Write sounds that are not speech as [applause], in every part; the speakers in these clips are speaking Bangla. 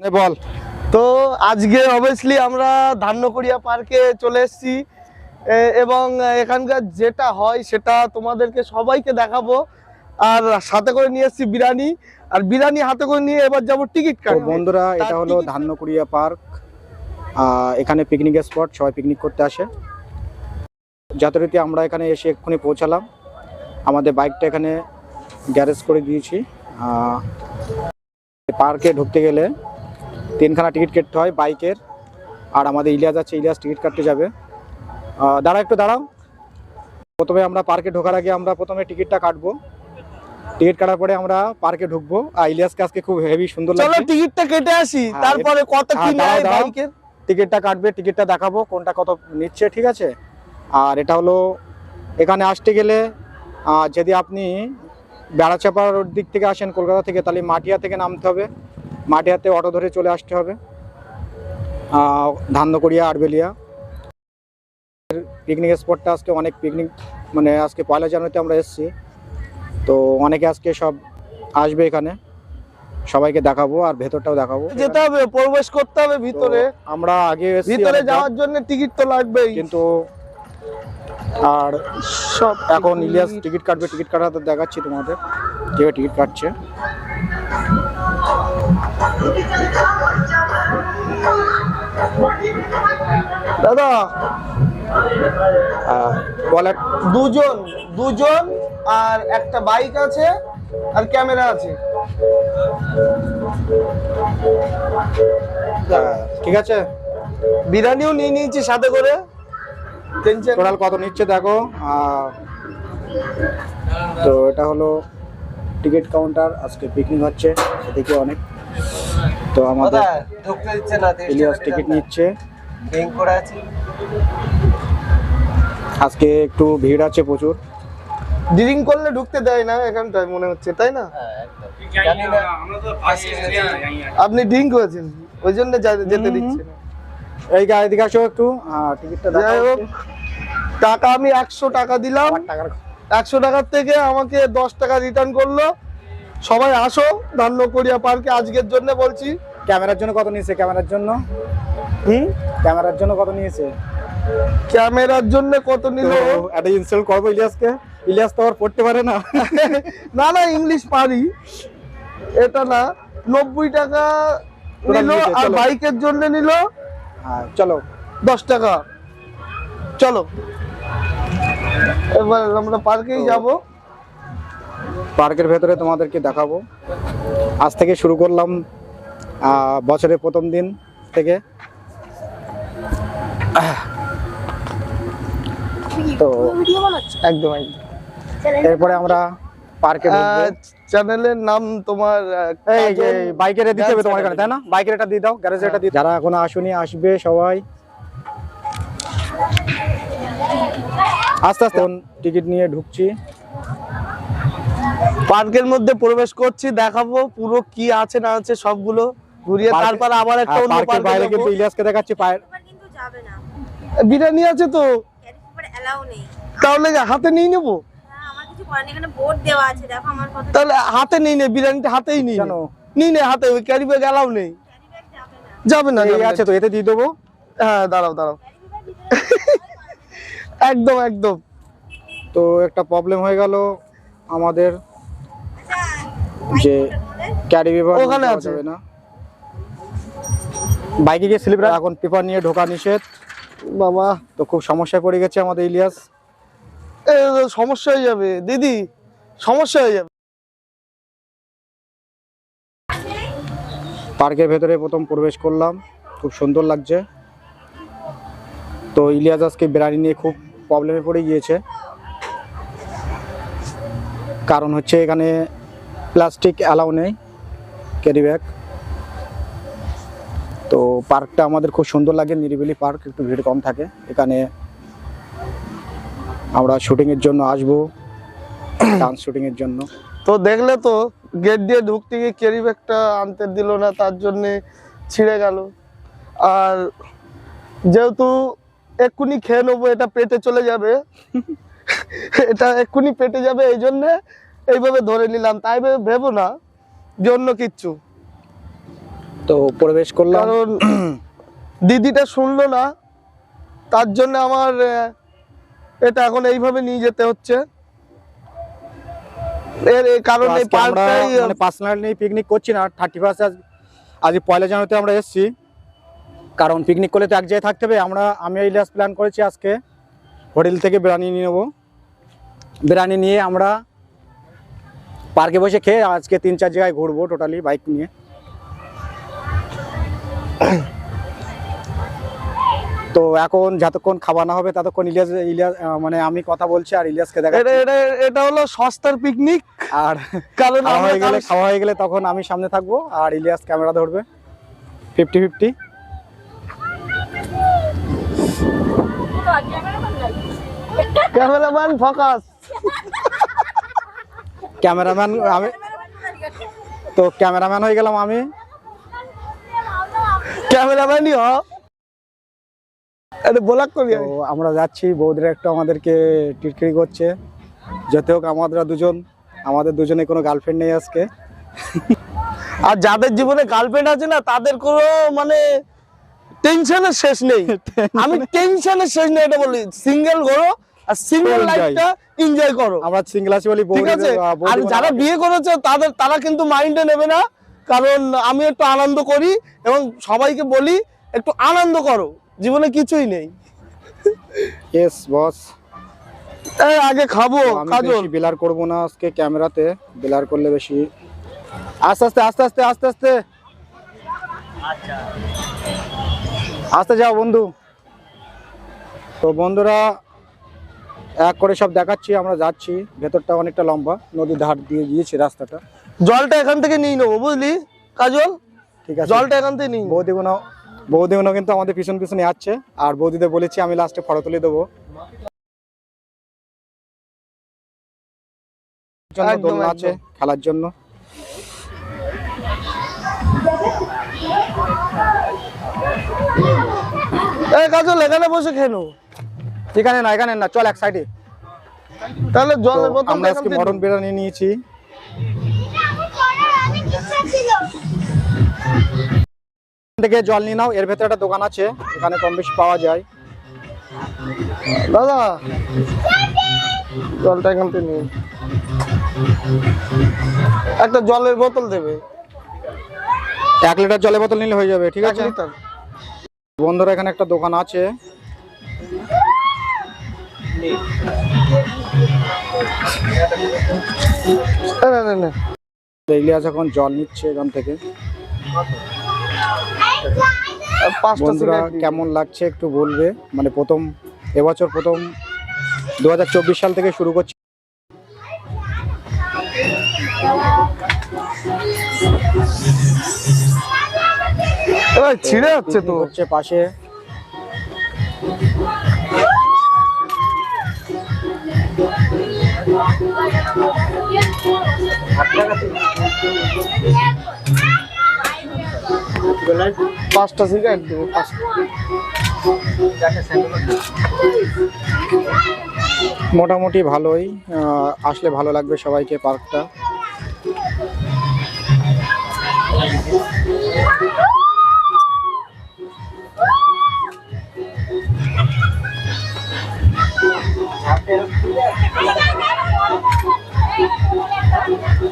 বল। তো আজকে অবভিয়াসলি আমরা ধান্যকড়িয়া পার্কে চলে এসেছি। এবং এখানকার যেটা হয় সেটা তোমাদেরকে সবাইকে দেখাবো। আর সাথে করে নিয়ে এসেছি বিরিয়ানি আর বিরিয়ানি হাতে করে নিয়ে এবার যাব টিকিট তো কাটতে। বন্ধুরা এটা হলো ধান্যকুড়িয়া পার্ক এখানে পিকনিকের স্পট সবাই পিকনিক করতে আসে। যথারীতি আমরা এখানে এসে এক্ষুনি পৌঁছালাম। আমাদের বাইকটা এখানে গ্যারেজ করে দিয়েছি। পার্কে ঢুকতে গেলে তিনখানা টিকিট কাটতে হয় বাইকের। আর আমাদের ইলিয়াস আছে ইলিয়াস টিকিট কাটতে যাবে। দাঁড়াও একটু দাঁড়াও। প্রথমে আমরা পার্কে ঢোকার আগে আমরা প্রথমে টিকিটটা কাটবো। টিকিট কাটার পরে আমরা পার্কে ঢুকবো। আর ইলিয়াসকে আজকে খুব হেভি সুন্দর লাগছে। টিকিটটা কেটে আসি। হ্যাঁ, তারপরে কত কি হ্যাঁ, নেয় বাইকের? টিকিটটা কাটবে টিকিটটা দেখাবো কোনটা কত নিচ্ছে ঠিক আছে? আর এটা হলো এখানে আসতে গেলে যদি আপনি বেড়াচাপার দিক থেকে আসেন কলকাতা থেকে তাহলে মাটিয়া থেকে নামতে হবে। মাটিয়াতে অটো ধরে চলে আসতে হবে। আহ, ধান্যকড়িয়া আরবেলিয়া পিকনিক স্পটটা আজকে অনেক পিকনিক মানে আজকে পয়লা জানুয়ারিতে আমরা এসেছি। তো অনেকে আজকে সব আসবে এখানে। সবাইকে দেখাবো আর ভেতরটাও দেখাবো। যেতে হবে প্রবেশ করতে হবে ভিতরে। আমরা আগে ভিতরে যাওয়ার জন্য টিকিট তো লাগবেই। কিন্তু আর সব এখন ইলিয়াস টিকিট কাটবে টিকিট কাটাতে দেখাচ্ছি তোমাদের। যেভাবে টিকিট কাটছে? দাদা ওয়ালেট দুজন দুজন আর একটা বাইক আছে আর ক্যামেরা আছে। ঠিক আছে? বিরিয়ানিও নিয়ে নিয়েছি সাথে করে। টোটাল কত নিচ্ছে দেখো। তো এটা হলো টিকিট কাউন্টার। আজকে পিকনিক হচ্ছে সেদিকে অনেক। তো আমাদের ঢুকতে দিচ্ছে না ইলিয়াস টিকিট নিচ্ছে। ব্যাংক করে আছে। আজকে একটু ভিড় আছে প্রচুর। ড্রিঙ্ক করলে ঢুকতে দেয় না এখানটায় মনে হচ্ছে তাই না? আপনি ড্রিঙ্ক করেছেন ওই জন্য যেতে দিচ্ছে না। এই গাড়ি দিকে আসো একটু। টিকিটটা যাই হোক টাকা আমি একশো টাকা দিলাম। একশো টাকার থেকে আমাকে দশ টাকা রিটার্ন করল। সবাই আসো ধান্য কোরিয়া পার্কে আজকের জন্য বলছি। ক্যামেরার জন্য কত নিয়েছে ক্যামেরার জন্য? হুম? ক্যামেরার জন্য কত নিয়েছে? ক্যামেরার জন্য কত নিল? তো একটা ইনস্টল করব ইলিয়াসকে। ইলিয়াস তো আর পড়তে পারে না। [laughs] না না ইংলিশ পারি। এটা না নব্বই টাকা নিল আর বাইকের জন্য নিল। হ্যাঁ চলো। দশ টাকা। চলো। এবার আমরা পার্কেই যাব। পার্কের ভেতরে তোমাদেরকে দেখাবো। আজ থেকে শুরু করলাম বছরের প্রথম দিন থেকে। তো একদম একদম। এরপরে আমরা পার্কে চ্যানেলের নাম তোমার বাইকের দিতে হবে তোমার এখানে তাই না? বাইকের এটা দিয়ে দাও গ্যারেজের এটা দিয়ে যারা এখনও আসুনি আসবে সবাই। আস্তে আস্তে। টিকিট নিয়ে ঢুকছি। পার্কের মধ্যে প্রবেশ করছি দেখাবো পুরো কি আছে না আছে সবগুলো ঘুরিয়ে তারপর আবার একটা অন্য পার্কের পার্কে বাইরে। কিন্তু ইলিয়াসকে দেখাচ্ছি পায়ের কিন্তু যাবে না। বিরিয়ানি আছে তো। তাহলে হাতে নিয়ে নেব? হ্যাঁ আমার কিছু করার নেই এখানে বোর্ড দেওয়া আছে দেখো আমার কথা তাহলে হাতে নিয়ে নে বিরিয়ানিটা হাতেই নিয়ে কেন? নে। নিয়ে নে হাতে ওই ক্যারি ব্যাগ এলাও নেই। যাবে না। আছে তো এতে দিয়ে দেবো। হ্যাঁ দাঁড়াও দাঁড়াও। [laughs] একদম একদম। তো একটা প্রবলেম হয়ে গেল আমাদের যে ক্যারি পেপার ওখানে আছে। না। বাইকে গিয়ে স্লিপ এখন পেপার নিয়ে ঢোকা নিষেধ। বাবা। তো খুব সমস্যায় পড়ে গেছে আমাদের ইলিয়াস। সমস্যা হয়ে যাবে। দিদি সমস্যা হয়ে যাবে। পার্কের ভেতরে প্রথম প্রবেশ করলাম। খুব সুন্দর লাগছে। তো ইলিয়াস আজকে বিরিয়ানি নিয়ে খুব প্রবলেমে পড়ে গিয়েছে। কারণ হচ্ছে এখানে প্লাস্টিক অ্যালাউ নেই ক্যারি ব্যাগ। তো পার্কটা আমাদের খুব সুন্দর লাগে নিরিবিলি পার্ক একটু ভিড় কম থাকে। এখানে আমরা শুটিংয়ের জন্য আসব [coughs] ডান্স শুটিংয়ের জন্য। তো দেখলে তো গেট দিয়ে ঢুকতে গিয়ে ক্যারি ব্যাগটা আনতে দিল না তার জন্যে ছিঁড়ে গেল। আর যেহেতু এক্ষুনি খেয়ে নেব এটা পেটে চলে যাবে। [laughs] এটা এক্ষুনি পেটে যাবে এই জন্যে এইভাবে ধরে নিলাম তাই ভেবে না যে অন্য কিচ্ছু। তো প্রবেশ করলাম। কারণ দিদিটা শুনলো না তার জন্য আমার এটা এখন এইভাবে নিয়ে যেতে হচ্ছে। এর কারণে পার্কটাই মানে পার্সোনালি পিকনিক করছি না থার্টি ফার্স্ট আজ পয়লা জানুয়ারিতে আমরা এসেছি। কারণ পিকনিক করলে তো এক জায়গায় থাকতে হবে। আমরা আমি ইলিয়াস প্ল্যান করেছি আজকে। হোটেল থেকে বিরিয়ানি নিয়ে নেব। বিরিয়ানি নিয়ে আমরা পার্কে বসে খেয়ে আজকে তিন চার জায়গায় ঘুরবো টোটালি বাইক নিয়ে। তো এখন যতক্ষণ খাওয়া না হবে ততক্ষণ ইলিয়াস ইলিয়াস মানে আমি কথা বলছি আর ইলিয়াসকে দেখা এটা এটা এটা হলো সস্তার পিকনিক আর কারণ খাওয়া হয়ে গেলে খাওয়া হয়ে গেলে তখন আমি সামনে থাকব আর ইলিয়াস ক্যামেরা ধরবে। Fifty fifty [laughs] cameraman focus. Cameraman আমি তো ক্যামেরাম্যান হয়ে গেলাম আমি। ক্যামেরাম্যানই হ। ব্লক করি আমরা যাচ্ছি বৌদিরা একটু আমাদেরকে টিটকিরি করছে। যত হোক আমাদের দুজন আমাদের দুজনে কোনো গার্লফ্রেন্ড নেই আজকে। আর যাদের জীবনে গার্লফ্রেন্ড আছে না তাদের কোনো মানে টেনশনের শেষ নেই। [laughs] আমি টেনশনের শেষ নেই এটা বলি। সিঙ্গেল করো আর সিঙ্গেল. লাইফটা এনজয় করো। আমরা সিঙ্গেল আছি বলি ঠিক আছে? আর যারা বিয়ে করেছে তাদের তারা কিন্তু মাইন্ডে নেবে না। কারণ আমি একটু আনন্দ করি এবং সবাইকে বলি একটু আনন্দ করো। জীবনে কিছুই নেই। ইয়েস বস এই আগে খাব কাজল বিলার করব না আজকে ক্যামেরাতে বিলার করলে বেশি। আস্তে আস্তে আস্তে আস্তে আস্তে আস্তে। আচ্ছা আস্তে যাও বন্ধু। তো বন্ধুরা এক করে সব দেখাচ্ছি আমরা যাচ্ছি। ভেতরটা অনেকটা লম্বা নদীর ধার দিয়ে গিয়েছি রাস্তাটা। জলটা এখান থেকে নিয়ে নেব বুঝলি? কাজল? ঠিক আছে। জলটা এখান থেকে নিয়ে নেব। বৌদিগুলো বৌদিগুলো কিন্তু আমাদের পিছন পিছনে আসছে আর বৌদিদের বলেছি আমি লাস্টে ফটো তুলে দেবো। দোলনা আছে খেলার জন্য। এই কাজল এখানে বসে খেয়ে নেব এখানে না এখানে না চল এক সাইডে তাহলে জলের বোতল আমরা আজকে মটন বিরিয়ানি নিয়েছি। থেকে জল নিয়ে নাও এর ভেতরে একটা দোকান আছে এখানে কম বেশি পাওয়া যায়। দাদা জলটা এখান থেকে নিন একটা জলের বোতল দেবে। এক লিটার জলের বোতল নিলে হয়ে যাবে ঠিক আছে? বন্ধুরা এখানে একটা দোকান আছে। না, না, না, না। ইলিয়াস এখন জল নিচ্ছে এখান থেকে বন্ধুরা কেমন লাগছে একটু বলবে? মানে প্রথম এবছর প্রথম দু হাজার চব্বিশ সাল থেকে শুরু করছি। ছিঁড়ে যাচ্ছে তো। হচ্ছে পাশে। পাঁচটা দেবে পাঁচটা মোটামুটি ভালোই আসলে ভালো লাগবে সবাইকে পার্কটা।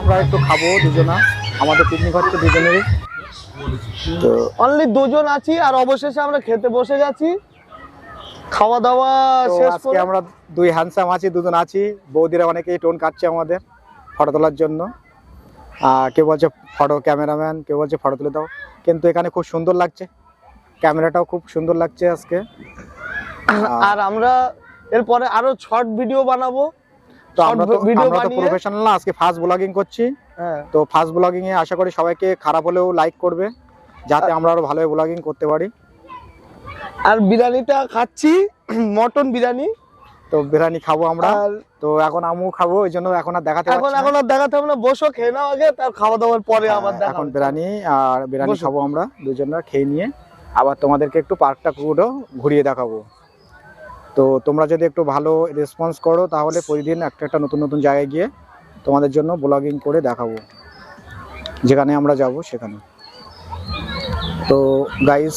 আমরা একটু খাব দুজনা। আমাদের পিকনিক হচ্ছে দুজনেরই। তো অনলি দুজন আছি আর অবশেষে আমরা খেতে বসে গেছি খাওয়া দাওয়া শেষ করে আমরা দুই হ্যান্ডসাম আছি দুজন আছি। বৌদিরা অনেকেই টোন কাটছে আমাদের ফটো তোলার জন্য। আর কেউ বলছে ফটো ক্যামেরাম্যান কেউ বলছে ফটো তুলে দাও। কিন্তু এখানে খুব সুন্দর লাগছে। ক্যামেরাটাও খুব সুন্দর লাগছে আজকে। আর আমরা এরপরে আরও শর্ট ভিডিও বানাবো। তো আমরা তো video আমরা তো প্রফেশনাল না আজকে ফার্স্ট ব্লগিং করছি। হ্যাঁ। তো ফার্স্ট ব্লগিং এ আশা করি সবাইকে খারাপ হলেও লাইক করবে যাতে আমরা আরও ভালোভাবে ব্লগিং করতে পারি। আর বিরিয়ানিটা খাচ্ছি মটন বিরিয়ানি। তো বিরিয়ানি খাব আমরা। তো এখন আমু খাব ওই জন্য এখন আর দেখাতে এখন। এখন আর দেখাতে হবে না বসো খেয়ে নাও আগে তার খাওয়া দাওয়ার পরে আবার হ্যাঁ, দেখা এখন। বিরিয়ানি আর বিরিয়ানি খাব আমরা দুজনরা খেয়ে নিয়ে। আবার তোমাদেরকে একটু পার্কটা পুরো ঘুরিয়ে দেখাবো। তো তোমরা যদি একটু ভালো রেসপন্স করো, তাহলে প্রতিদিন একটা একটা নতুন নতুন জায়গায় গিয়ে তোমাদের জন্য ব্লগিং করে দেখাবো। যেখানে আমরা যাব সেখানে। তো গাইস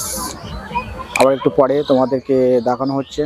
আবার একটু পরে তোমাদেরকে দেখানো হচ্ছে।